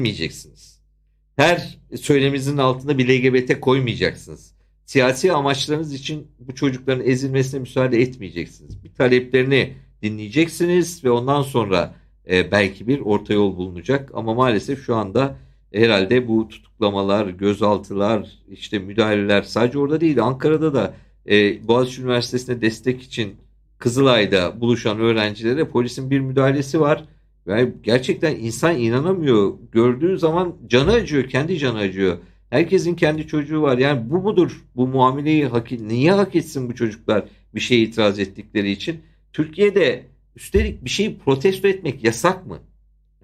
vermeyeceksiniz. Her söyleminizin altında bir LGBT koymayacaksınız. Siyasi amaçlarınız için bu çocukların ezilmesine müsaade etmeyeceksiniz. Bir taleplerini dinleyeceksiniz ve ondan sonra e, belki bir orta yol bulunacak. Ama maalesef şu anda herhalde bu tutuklamalar, gözaltılar, işte müdahaleler sadece orada değil Ankara'da da e, Boğaziçi Üniversitesi'ne destek için Kızılay'da buluşan öğrencilere polisin bir müdahalesi var. Yani gerçekten insan inanamıyor. Gördüğü zaman canı acıyor, kendi canı acıyor. Herkesin kendi çocuğu var. Yani bu mudur? Bu muameleyi hak, niye hak etsin bu çocuklar bir şeye itiraz ettikleri için? Türkiye'de üstelik bir şeyi protesto etmek yasak mı?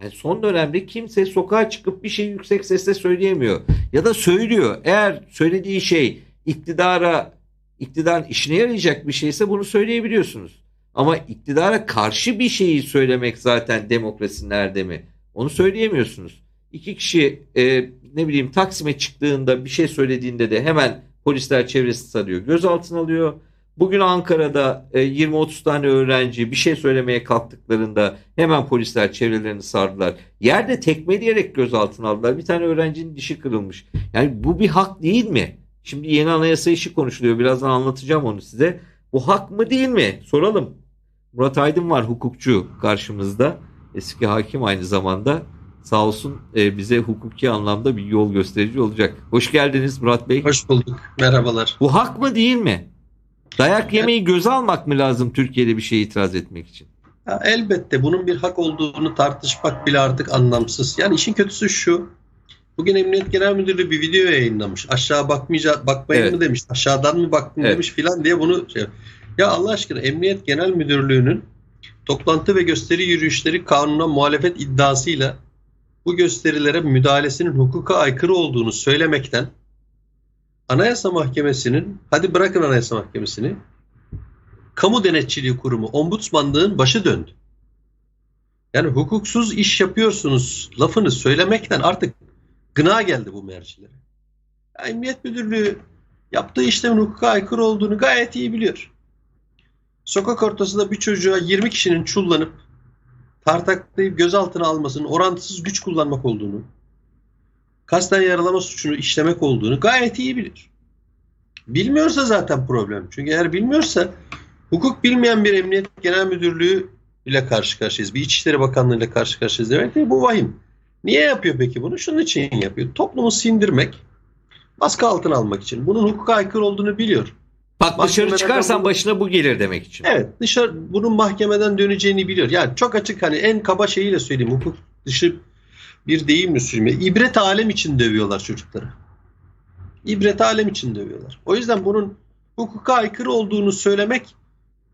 Yani son dönemde kimse sokağa çıkıp bir şey yüksek sesle söyleyemiyor. Ya da söylüyor. Eğer söylediği şey iktidara, iktidarın işine yarayacak bir şeyse bunu söyleyebiliyorsunuz. Ama iktidara karşı bir şeyi söylemek zaten demokrasinin erdemi. Onu söyleyemiyorsunuz. İki kişi e, ne bileyim Taksim'e çıktığında bir şey söylediğinde de hemen polisler çevresi sarıyor. Gözaltına alıyor. Bugün Ankara'da e, 20-30 tane öğrenci bir şey söylemeye kalktıklarında hemen polisler çevrelerini sardılar. Yerde tekmeleyerek gözaltına aldılar. Bir tane öğrencinin dişi kırılmış. Yani bu bir hak değil mi? Şimdi yeni anayasa işi konuşuluyor. Birazdan anlatacağım onu size. Bu hak mı değil mi? Soralım. Murat Aydın var hukukçu karşımızda. Eski hakim aynı zamanda. Sağ olsun e, bize hukuki anlamda bir yol gösterici olacak. Hoş geldiniz Murat Bey. Hoş bulduk. Merhabalar. Bu hak mı değil mi? Dayak yemeyi göze almak mı lazım Türkiye'de bir şeye itiraz etmek için? Ya elbette bunun bir hak olduğunu tartışmak bile artık anlamsız. Yani işin kötüsü şu. Bugün Emniyet Genel Müdürlüğü bir video yayınlamış. Aşağı bakmayacak, bakmayın Evet. mı demiş, aşağıdan mı baktın Evet. demiş filan diye bunu şey. Ya Allah aşkına Emniyet Genel Müdürlüğü'nün toplantı ve gösteri yürüyüşleri kanuna muhalefet iddiasıyla bu gösterilere müdahalesinin hukuka aykırı olduğunu söylemekten Anayasa Mahkemesi'nin, hadi bırakın Anayasa Mahkemesi'ni, Kamu Denetçiliği Kurumu, Ombudsmanlığın başı döndü. Yani hukuksuz iş yapıyorsunuz lafını söylemekten artık gına geldi bu mercilere. Emniyet Müdürlüğü yaptığı işlemin hukuka aykırı olduğunu gayet iyi biliyor. Sokak ortasında bir çocuğa 20 kişinin çullanıp tartaklayıp gözaltına almasının orantısız güç kullanmak olduğunu, kasten yaralama suçunu işlemek olduğunu gayet iyi biliyor. Bilmiyorsa zaten problem. Çünkü eğer bilmiyorsa hukuk bilmeyen bir emniyet genel müdürlüğü ile karşı karşıyayız. Bir İçişleri Bakanlığı ile karşı karşıyayız demek değil. Bu vahim. Niye yapıyor peki bunu? Şunun için yapıyor. Toplumu sindirmek, baskı altına almak için. Bunun hukuka aykırı olduğunu biliyor. Bak dışarı çıkarsan bunu- başına bu gelir demek için. Evet dışarı bunun mahkemeden döneceğini biliyor. Yani çok açık hani en kaba şeyiyle söyleyeyim. Hukuk dışı bir deyimle söyleyeyim. İbret alem için dövüyorlar çocukları. İbret alem için dövüyorlar. O yüzden bunun hukuka aykırı olduğunu söylemek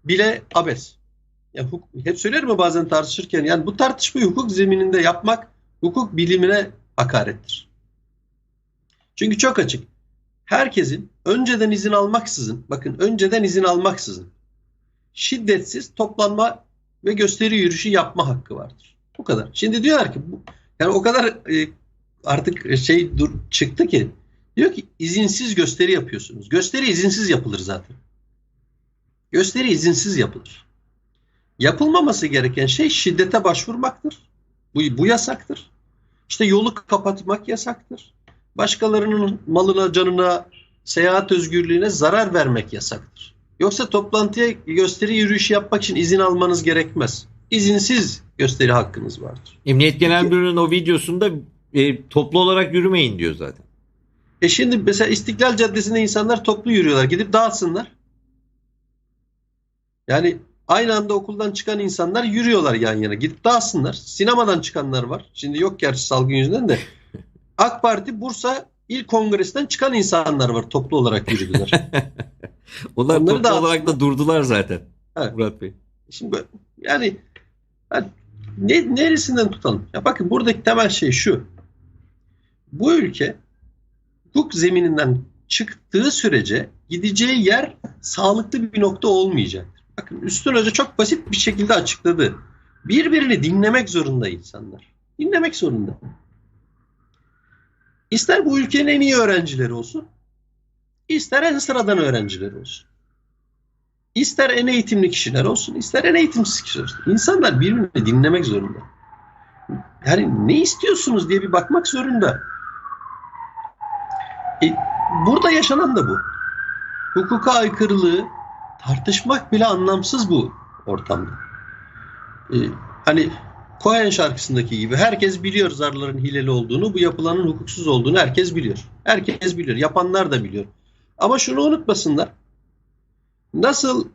bile abes. Ya huk- hep söylerim mi bazen tartışırken yani bu tartışmayı hukuk zemininde yapmak hukuk bilimine hakarettir. Çünkü çok açık. Herkesin önceden izin almaksızın, bakın önceden izin almaksızın şiddetsiz toplanma ve gösteri yürüyüşü yapma hakkı vardır. Bu kadar. Şimdi diyorlar ki bu, yani o kadar e, artık şey dur, çıktı ki diyor ki izinsiz gösteri yapıyorsunuz. Gösteri izinsiz yapılır zaten. Gösteri izinsiz yapılır. Yapılmaması gereken şey şiddete başvurmaktır. Bu, bu yasaktır. İşte yolu kapatmak yasaktır. Başkalarının malına, canına, seyahat özgürlüğüne zarar vermek yasaktır. Yoksa toplantıya gösteri yürüyüşü yapmak için izin almanız gerekmez. İzinsiz gösteri hakkınız vardır. Emniyet Genel Müdürlüğü'nün o videosunda e, toplu olarak yürümeyin diyor zaten. E şimdi mesela İstiklal Caddesi'nde insanlar toplu yürüyorlar. Gidip dağıtsınlar. Yani aynı anda okuldan çıkan insanlar yürüyorlar yan yana. Gidip dağıtsınlar. Sinemadan çıkanlar var. Şimdi yok gerçi salgın yüzünden de. AK Parti Bursa İl Kongresi'nden çıkan insanlar var. Toplu olarak yürüdüler. Onlar Onları toplu da olarak da durdular zaten. Evet. Murat Bey. Şimdi böyle- yani yani ne, neresinden tutalım? Ya bakın buradaki temel şey şu. Bu ülke hukuk zemininden çıktığı sürece gideceği yer sağlıklı bir nokta olmayacaktır. Bakın Üstün Hoca çok basit bir şekilde açıkladı. Birbirini dinlemek zorunda insanlar. Dinlemek zorunda. İster bu ülkenin en iyi öğrencileri olsun, ister en sıradan öğrencileri olsun. İster en eğitimli kişiler olsun, ister en eğitimsiz kişiler olsun. İnsanlar birbirini dinlemek zorunda. yani ne istiyorsunuz diye bir bakmak zorunda. E, burada yaşanan da bu. Hukuka aykırılığı tartışmak bile anlamsız bu ortamda. E, hani Cohen şarkısındaki gibi herkes biliyor zarların hileli olduğunu, bu yapılanın hukuksuz olduğunu herkes biliyor. Herkes biliyor. Yapanlar da biliyor. Ama şunu unutmasınlar. Nasıl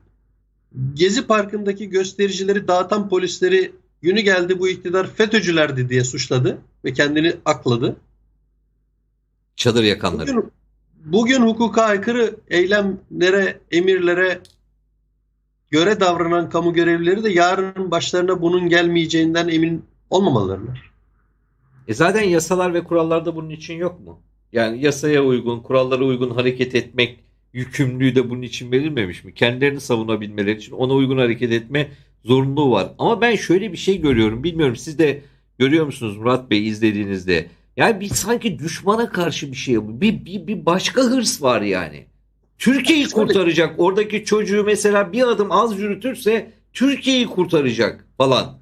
Gezi Parkı'ndaki göstericileri dağıtan polisleri günü geldi bu iktidar FETÖ'cülerdi diye suçladı ve kendini akladı. Çadır yakanları. Bugün, bugün hukuka aykırı eylemlere, emirlere göre davranan kamu görevlileri de yarın başlarına bunun gelmeyeceğinden emin olmamalılar. E zaten yasalar ve kurallarda bunun için yok mu? Yani yasaya uygun, kurallara uygun hareket etmek yükümlülüğü de bunun için verilmemiş mi? Kendilerini savunabilmeleri için ona uygun hareket etme zorunluluğu var. Ama ben şöyle bir şey görüyorum. Bilmiyorum siz de görüyor musunuz Murat Bey izlediğinizde? Yani bir sanki düşmana karşı bir şey bu. Bir, bir, bir başka hırs var yani. Türkiye'yi kurtaracak. Oradaki çocuğu mesela bir adım az yürütürse Türkiye'yi kurtaracak falan.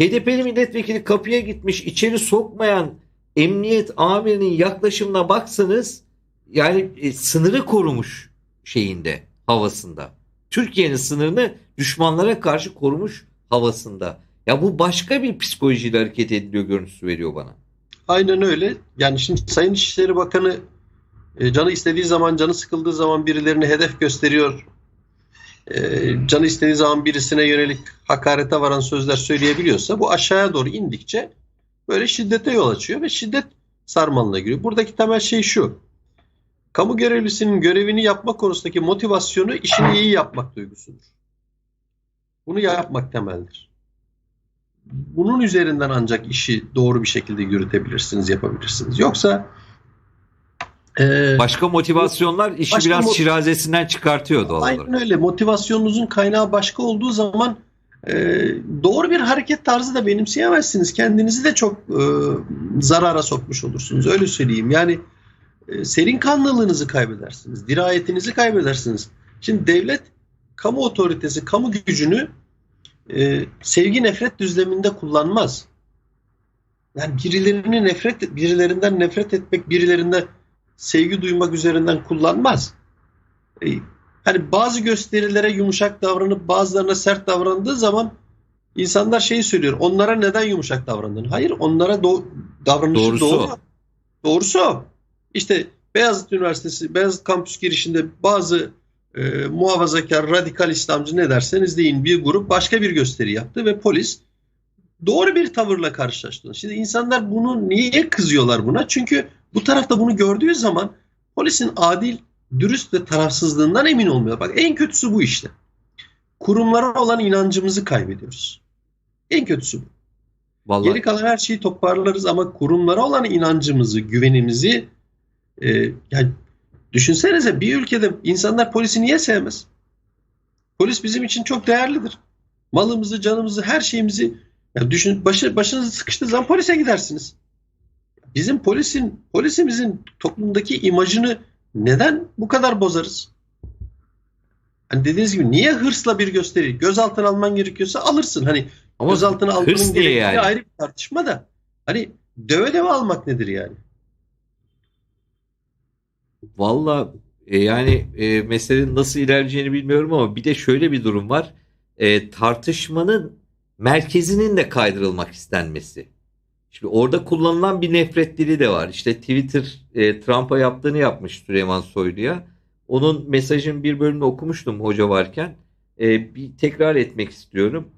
HDP'li milletvekili kapıya gitmiş içeri sokmayan emniyet amirinin yaklaşımına baksanız yani e, sınırı korumuş şeyinde havasında. Türkiye'nin sınırını düşmanlara karşı korumuş havasında. Ya bu başka bir psikolojiyle hareket ediliyor görüntüsü veriyor bana. Aynen öyle. Yani şimdi Sayın İçişleri Bakanı e, canı istediği zaman, canı sıkıldığı zaman birilerini hedef gösteriyor. E, canı istediği zaman birisine yönelik hakarete varan sözler söyleyebiliyorsa bu aşağıya doğru indikçe böyle şiddete yol açıyor ve şiddet sarmalına giriyor. Buradaki temel şey şu. Kamu görevlisinin görevini yapma konusundaki motivasyonu işini iyi yapmak duygusudur. Bunu yapmak temeldir. Bunun üzerinden ancak işi doğru bir şekilde yürütebilirsiniz, yapabilirsiniz. Yoksa e, Başka motivasyonlar işi Başka biraz şirazesinden çıkartıyor doğal olarak. aynen öyle. Motivasyonunuzun kaynağı başka olduğu zaman e, doğru bir hareket tarzı da benimseyemezsiniz. Kendinizi de çok e, zarara sokmuş olursunuz. Öyle söyleyeyim. Yani e, serin kanlılığınızı kaybedersiniz. Dirayetinizi kaybedersiniz. Şimdi devlet kamu otoritesi, kamu gücünü e, sevgi nefret düzleminde kullanmaz. Yani birilerini nefret, birilerinden nefret etmek, birilerinden sevgi duymak üzerinden kullanmaz. E, hani bazı gösterilere yumuşak davranıp bazılarına sert davrandığı zaman insanlar şeyi söylüyor. Onlara neden yumuşak davrandın? Hayır, onlara do- davranışı Doğrusu doğru. Doğrusu. İşte Beyazıt Üniversitesi, Beyazıt Kampüs girişinde bazı e, muhafazakar, radikal İslamcı ne derseniz deyin bir grup başka bir gösteri yaptı ve polis doğru bir tavırla karşılaştı. Şimdi insanlar bunu niye kızıyorlar buna? Çünkü bu tarafta bunu gördüğü zaman polisin adil, dürüst ve tarafsızlığından emin olmuyor. Bak en kötüsü bu işte. Kurumlara olan inancımızı kaybediyoruz. En kötüsü bu. Vallahi Geri kalan her şeyi toparlarız ama kurumlara olan inancımızı, güvenimizi e, yani düşünsenize bir ülkede insanlar polisi niye sevmez? Polis bizim için çok değerlidir. Malımızı, canımızı, her şeyimizi ya düşün başı, başınız sıkıştığı zaman polise gidersiniz. Bizim polisin, polisimizin toplumdaki imajını neden bu kadar bozarız? Hani dediğiniz gibi niye hırsla bir gösteri gözaltına alman gerekiyorsa alırsın. Hani ama gözaltına almanın gerektiği yani? ayrı bir tartışma da hani döve döve almak nedir yani? Valla e, yani e, meselenin nasıl ilerleyeceğini bilmiyorum ama bir de şöyle bir durum var. E, tartışmanın merkezinin de kaydırılmak istenmesi. Şimdi orada kullanılan bir nefret dili de var. İşte Twitter e, Trump'a yaptığını yapmış Süleyman Soylu'ya. Onun mesajın bir bölümünü okumuştum hoca varken. E, bir tekrar etmek istiyorum.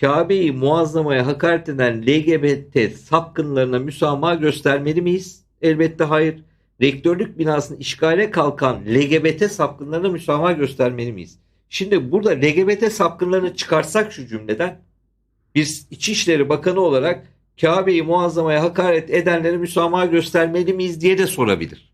Kabe'yi muazzamaya hakaret eden LGBT sapkınlarına müsamaha göstermeli miyiz? Elbette hayır rektörlük binasını işgale kalkan LGBT sapkınlarına müsamaha göstermeli miyiz? Şimdi burada LGBT sapkınlarını çıkarsak şu cümleden biz İçişleri Bakanı olarak Kabe'yi muazzamaya hakaret edenlere müsamaha göstermeli miyiz diye de sorabilir.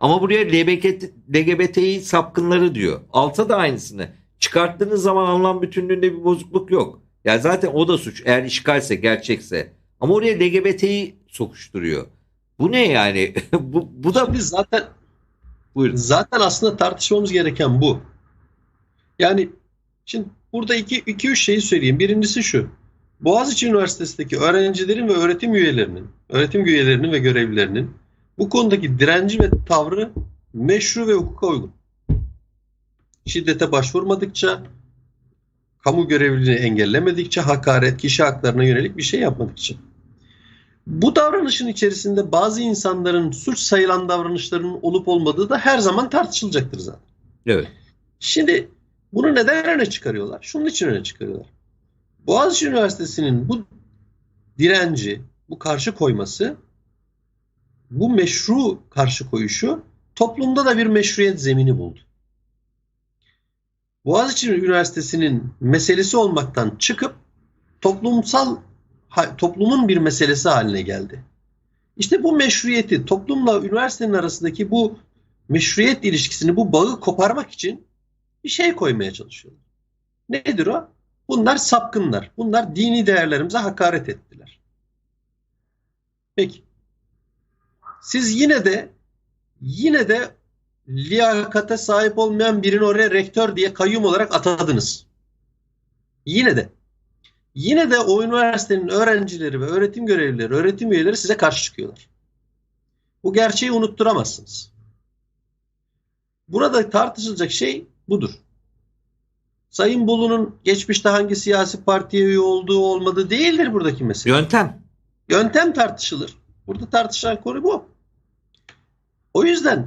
Ama buraya LGBT, LGBTİ sapkınları diyor. Alta da aynısını. Çıkarttığınız zaman anlam bütünlüğünde bir bozukluk yok. Yani zaten o da suç eğer işgalse gerçekse. Ama oraya LGBT'yi sokuşturuyor. Bu ne yani? bu, bu da Şimdi zaten buyurun. zaten aslında tartışmamız gereken bu. Yani şimdi burada iki, iki üç şeyi söyleyeyim. Birincisi şu. Boğaziçi Üniversitesi'ndeki öğrencilerin ve öğretim üyelerinin, öğretim üyelerinin ve görevlilerinin bu konudaki direnci ve tavrı meşru ve hukuka uygun. Şiddete başvurmadıkça, kamu görevliliğini engellemedikçe, hakaret, kişi haklarına yönelik bir şey yapmadıkça. Bu davranışın içerisinde bazı insanların suç sayılan davranışlarının olup olmadığı da her zaman tartışılacaktır zaten. Evet. Şimdi bunu neden öne çıkarıyorlar? Şunun için öne çıkarıyorlar. Boğaziçi Üniversitesi'nin bu direnci, bu karşı koyması, bu meşru karşı koyuşu toplumda da bir meşruiyet zemini buldu. Boğaziçi Üniversitesi'nin meselesi olmaktan çıkıp toplumsal toplumun bir meselesi haline geldi. İşte bu meşruiyeti toplumla üniversitenin arasındaki bu meşruiyet ilişkisini, bu bağı koparmak için bir şey koymaya çalışıyorlar. Nedir o? Bunlar sapkınlar. Bunlar dini değerlerimize hakaret ettiler. Peki. Siz yine de yine de liyakate sahip olmayan birini oraya rektör diye kayyum olarak atadınız. Yine de. Yine de o üniversitenin öğrencileri ve öğretim görevlileri, öğretim üyeleri size karşı çıkıyorlar. Bu gerçeği unutturamazsınız. Burada tartışılacak şey budur. Sayın Bulu'nun geçmişte hangi siyasi partiye üye olduğu olmadığı değildir buradaki mesele. Yöntem. Yöntem tartışılır. Burada tartışılan konu bu. O yüzden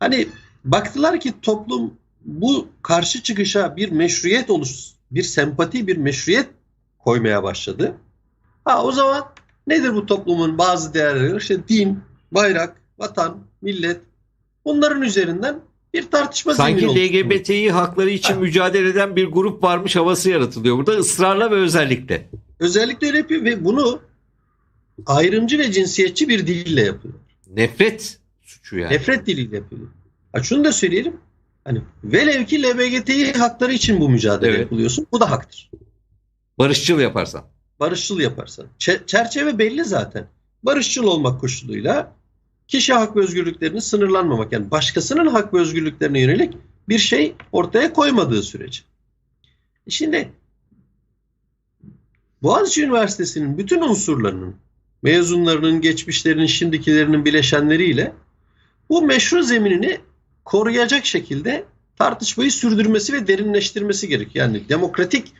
hani baktılar ki toplum bu karşı çıkışa bir meşruiyet oluş, bir sempati, bir meşruiyet koymaya başladı. Ha o zaman nedir bu toplumun bazı değerleri? İşte din, bayrak, vatan, millet bunların üzerinden bir tartışma Sanki. LGBTİ hakları için Ha. mücadele eden bir grup varmış havası yaratılıyor burada ısrarla ve özellikle. Özellikle öyle yapıyor ve bunu ayrımcı ve cinsiyetçi bir dille yapıyor. Nefret suçu yani. Nefret diliyle yapıyor. Ha şunu da söyleyelim. Hani velev ki LGBTİ hakları için bu mücadele Evet. yapılıyorsun. Bu da haktır. Barışçıl yaparsan. Barışçıl yaparsan. Çe- çerçeve belli zaten. Barışçıl olmak koşuluyla kişi hak ve özgürlüklerini sınırlanmamak. Yani başkasının hak ve özgürlüklerine yönelik bir şey ortaya koymadığı sürece. Şimdi Boğaziçi Üniversitesi'nin bütün unsurlarının, mezunlarının, geçmişlerinin, şimdikilerinin bileşenleriyle bu meşru zeminini koruyacak şekilde tartışmayı sürdürmesi ve derinleştirmesi gerek. Yani demokratik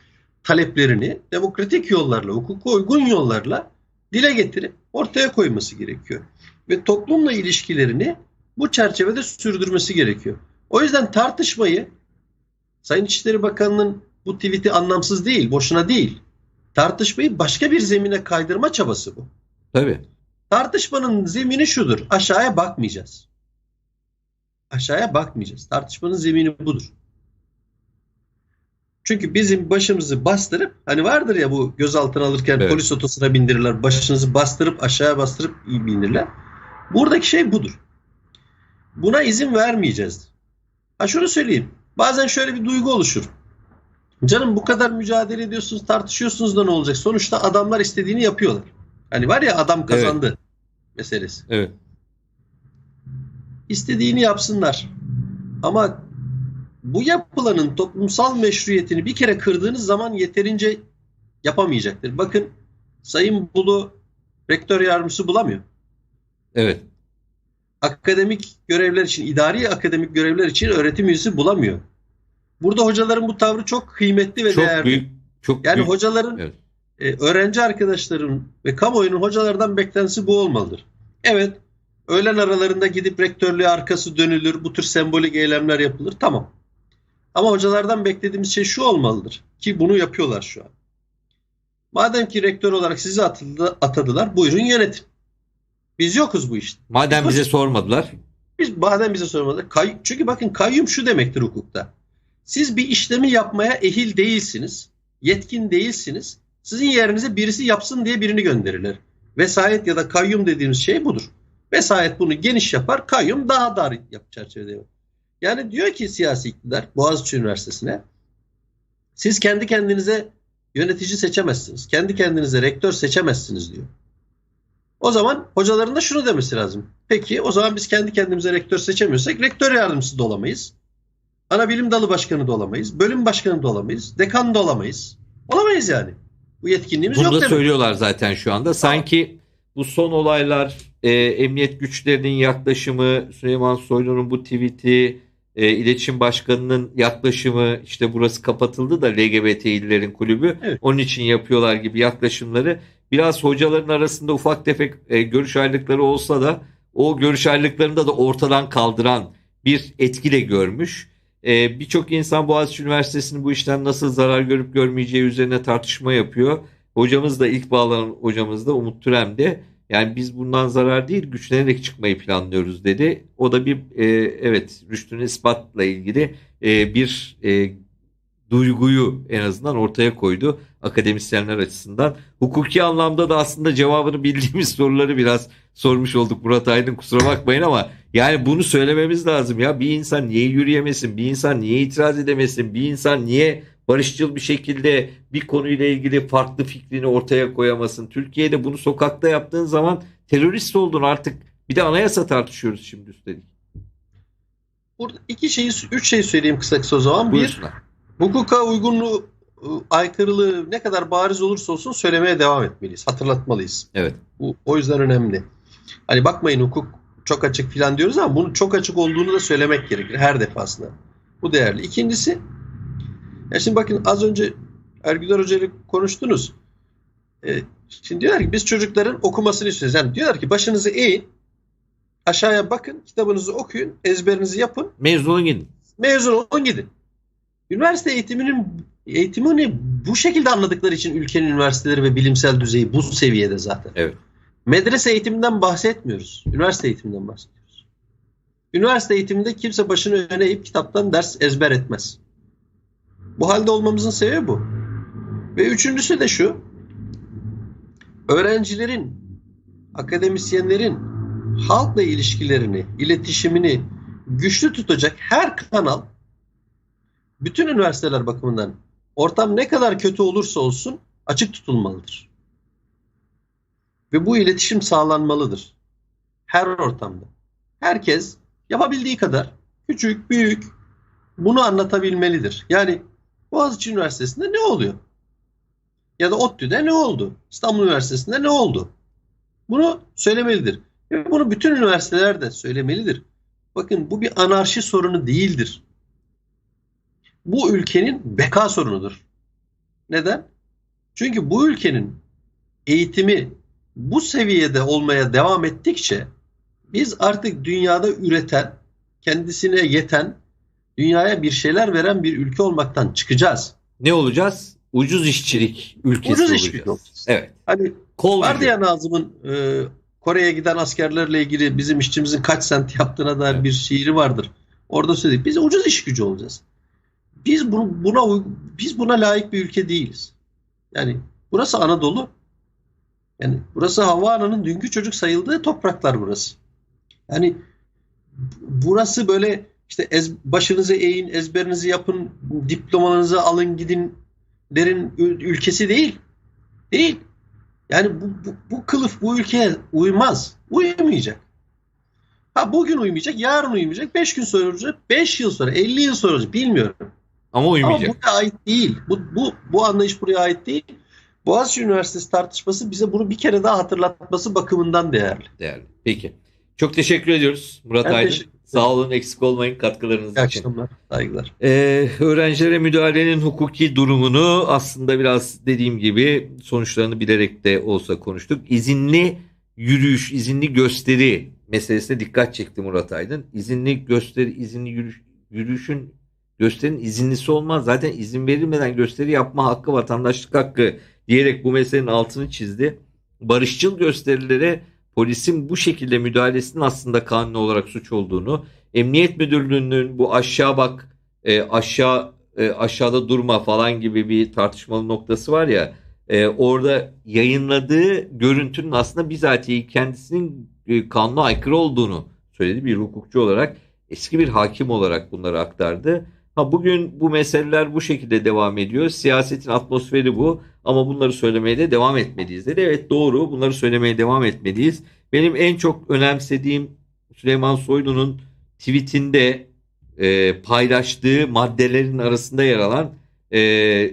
taleplerini demokratik yollarla, hukuka uygun yollarla dile getirip ortaya koyması gerekiyor. Ve toplumla ilişkilerini bu çerçevede sürdürmesi gerekiyor. O yüzden tartışmayı Sayın İçişleri Bakanı'nın bu tweet'i anlamsız değil, boşuna değil. Tartışmayı başka bir zemine kaydırma çabası bu. Tabii. Tartışmanın zemini şudur. Aşağıya bakmayacağız. Aşağıya bakmayacağız. Tartışmanın zemini budur. Çünkü bizim başımızı bastırıp hani vardır ya bu gözaltına alırken Evet. polis otosuna bindirirler. Başınızı bastırıp aşağıya bastırıp bindirirler. Buradaki şey budur. Buna izin vermeyeceğiz. Ha şunu söyleyeyim. Bazen şöyle bir duygu oluşur. Canım bu kadar mücadele ediyorsunuz, tartışıyorsunuz da ne olacak? Sonuçta adamlar istediğini yapıyorlar. Hani var ya adam kazandı meselesi. Evet. İstediğini yapsınlar. Ama bu yapılanın toplumsal meşruiyetini bir kere kırdığınız zaman yeterince yapamayacaktır. Bakın Sayın Bulu rektör yardımcısı bulamıyor. Evet. Akademik görevler için, idari akademik görevler için öğretim üyesi bulamıyor. Burada hocaların bu tavrı çok kıymetli ve Çok değerli. büyük. Çok Yani büyük. hocaların, Evet. e, öğrenci arkadaşların ve kamuoyunun hocalardan beklentisi bu olmalıdır. Evet, öğlen aralarında gidip rektörlüğe arkası dönülür, bu tür sembolik eylemler yapılır, tamam. Ama hocalardan beklediğimiz şey şu olmalıdır ki bunu yapıyorlar şu an. Madem ki rektör olarak sizi atıldı, atadılar, buyurun yönetin. Biz yokuz bu işte. Madem bize sormadılar. Biz madem bize sormadılar. Kay, çünkü bakın kayyum şu demektir hukukta. Siz bir işlemi yapmaya ehil değilsiniz. Yetkin değilsiniz. Sizin yerinize birisi yapsın diye birini gönderirler. Vesayet ya da kayyum dediğimiz şey budur. Vesayet bunu geniş yapar. Kayyum daha dar yap çerçevede yapar. Yani diyor ki siyasi iktidar Boğaziçi Üniversitesi'ne siz kendi kendinize yönetici seçemezsiniz. Kendi kendinize rektör seçemezsiniz diyor. O zaman hocaların da şunu demesi lazım. Peki o zaman biz kendi kendimize rektör seçemiyorsak rektör yardımcısı da olamayız. Ana bilim dalı başkanı da olamayız. Bölüm başkanı da olamayız. Dekan da olamayız. Olamayız yani. Bu yetkinliğimiz Bunu yok da demek. söylüyorlar zaten şu anda. Sanki bu son olaylar, e, emniyet güçlerinin yaklaşımı, Süleyman Soylu'nun bu tweet'i, e, iletişim başkanının yaklaşımı, işte burası kapatıldı da LGBT'lilerin kulübü, Evet. onun için yapıyorlar gibi yaklaşımları biraz hocaların arasında ufak tefek e, görüş ayrılıkları olsa da o görüş ayrılıklarını da ortadan kaldıran bir etkile görmüş. E, Birçok insan Boğaziçi Üniversitesi'nin bu işten nasıl zarar görüp görmeyeceği üzerine tartışma yapıyor. Hocamız da ilk bağlanan hocamız da Umut Türem de yani biz bundan zarar değil güçlenerek çıkmayı planlıyoruz dedi. O da bir e, evet rüştünün ispatla ilgili e, bir e, duyguyu en azından ortaya koydu akademisyenler açısından. Hukuki anlamda da aslında cevabını bildiğimiz soruları biraz sormuş olduk Murat Aydın kusura bakmayın ama yani bunu söylememiz lazım ya bir insan niye yürüyemesin bir insan niye itiraz edemesin bir insan niye barışçıl bir şekilde bir konuyla ilgili farklı fikrini ortaya koyamasın. Türkiye'de bunu sokakta yaptığın zaman terörist oldun artık. Bir de anayasa tartışıyoruz şimdi üstelik. Burada iki şeyi, üç şey söyleyeyim kısa kısa o zaman. Bir, Buyursunlar. Hukuka uygunluğu, ıı, aykırılığı ne kadar bariz olursa olsun söylemeye devam etmeliyiz. Hatırlatmalıyız. Evet. Bu o yüzden önemli. Hani bakmayın hukuk çok açık filan diyoruz ama bunun çok açık olduğunu da söylemek gerekir her defasında. Bu değerli. İkincisi ya şimdi bakın az önce Ergüder Hoca ile konuştunuz. Ee, şimdi diyorlar ki biz çocukların okumasını istiyoruz. Yani diyorlar ki başınızı eğin aşağıya bakın kitabınızı okuyun ezberinizi yapın Mezun olun gidin. mezun olun gidin. Üniversite eğitiminin eğitimini bu şekilde anladıkları için ülkenin üniversiteleri ve bilimsel düzeyi bu seviyede zaten. Evet. Medrese eğitiminden bahsetmiyoruz. Üniversite eğitiminden bahsediyoruz. Üniversite eğitiminde kimse başını öne eğip kitaptan ders ezber etmez. Bu halde olmamızın sebebi bu. Ve üçüncüsü de şu. Öğrencilerin, akademisyenlerin halkla ilişkilerini, iletişimini güçlü tutacak her kanal bütün üniversiteler bakımından ortam ne kadar kötü olursa olsun açık tutulmalıdır. Ve bu iletişim sağlanmalıdır. Her ortamda. Herkes yapabildiği kadar küçük, büyük bunu anlatabilmelidir. Yani Boğaziçi Üniversitesi'nde ne oluyor? Ya da ODTÜ'de ne oldu? İstanbul Üniversitesi'nde ne oldu? Bunu söylemelidir. Ve bunu bütün üniversiteler de söylemelidir. Bakın bu bir anarşi sorunu değildir. Bu ülkenin beka sorunudur. Neden? Çünkü bu ülkenin eğitimi bu seviyede olmaya devam ettikçe biz artık dünyada üreten, kendisine yeten, dünyaya bir şeyler veren bir ülke olmaktan çıkacağız. Ne olacağız? Ucuz işçilik ülkesi Ucuz olacağız. işçilik olacağız. Evet. Hani Kol vardı ya Nazım'ın e, Kore'ye giden askerlerle ilgili bizim işçimizin kaç sent yaptığına dair Evet. bir şiiri vardır. Orada söyledik. Biz ucuz iş gücü olacağız. Biz bunu, buna biz buna layık bir ülke değiliz. Yani burası Anadolu. Yani burası Havva dünkü çocuk sayıldığı topraklar burası. Yani burası böyle işte ez, başınızı eğin, ezberinizi yapın, diplomanızı alın gidin derin ül- ülkesi değil. Değil. Yani bu, bu, bu kılıf bu ülkeye uymaz. Uymayacak. Ha bugün uymayacak, yarın uymayacak, 5 gün sonra olacak, 5 yıl sonra, 50 yıl sonra bilmiyorum. Ama Ama uymayacak. buraya ait değil. Bu, bu, bu anlayış buraya ait değil. Boğaziçi Üniversitesi tartışması bize bunu bir kere daha hatırlatması bakımından değerli. Değerli. Peki. Çok teşekkür ediyoruz Murat Ben Aydın. Sağ olun eksik olmayın katkılarınız İyi için. akşamlar, saygılar. Ee, öğrencilere müdahalenin hukuki durumunu aslında biraz dediğim gibi sonuçlarını bilerek de olsa konuştuk. İzinli yürüyüş, izinli gösteri meselesine dikkat çekti Murat Aydın. İzinli gösteri, izinli yürüyüş, yürüyüşün gösterinin izinlisi olmaz. Zaten izin verilmeden gösteri yapma hakkı vatandaşlık hakkı diyerek bu meselenin altını çizdi. Barışçıl gösterilere polisin bu şekilde müdahalesinin aslında kanuni olarak suç olduğunu, Emniyet Müdürlüğü'nün bu aşağı bak e, aşağı e, aşağıda durma falan gibi bir tartışmalı noktası var ya e, orada yayınladığı görüntünün aslında bizatihi kendisinin e, kanuna aykırı olduğunu söyledi bir hukukçu olarak eski bir hakim olarak bunları aktardı. Ha bugün bu meseleler bu şekilde devam ediyor. Siyasetin atmosferi bu ama bunları söylemeye de devam etmeliyiz dedi. Evet doğru bunları söylemeye devam etmeliyiz. Benim en çok önemsediğim Süleyman Soylu'nun tweetinde e, paylaştığı maddelerin arasında yer alan e,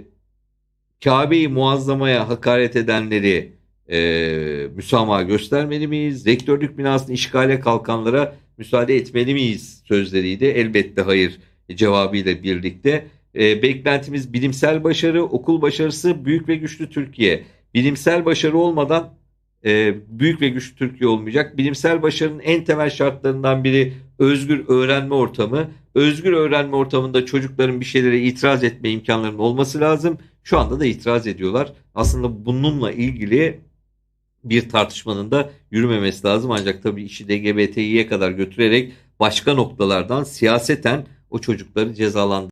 Kabe-i Muazzama'ya hakaret edenleri e, müsamaha göstermeli miyiz? Rektörlük binasını işgale kalkanlara müsaade etmeli miyiz sözleriydi. Elbette hayır cevabıyla birlikte. E, beklentimiz bilimsel başarı, okul başarısı, büyük ve güçlü Türkiye. Bilimsel başarı olmadan e, büyük ve güçlü Türkiye olmayacak. Bilimsel başarının en temel şartlarından biri özgür öğrenme ortamı. Özgür öğrenme ortamında çocukların bir şeylere itiraz etme imkanlarının olması lazım. Şu anda da itiraz ediyorlar. Aslında bununla ilgili bir tartışmanın da yürümemesi lazım. Ancak tabii işi LGBTİ'ye kadar götürerek başka noktalardan siyaseten o çocukları cezalandırmak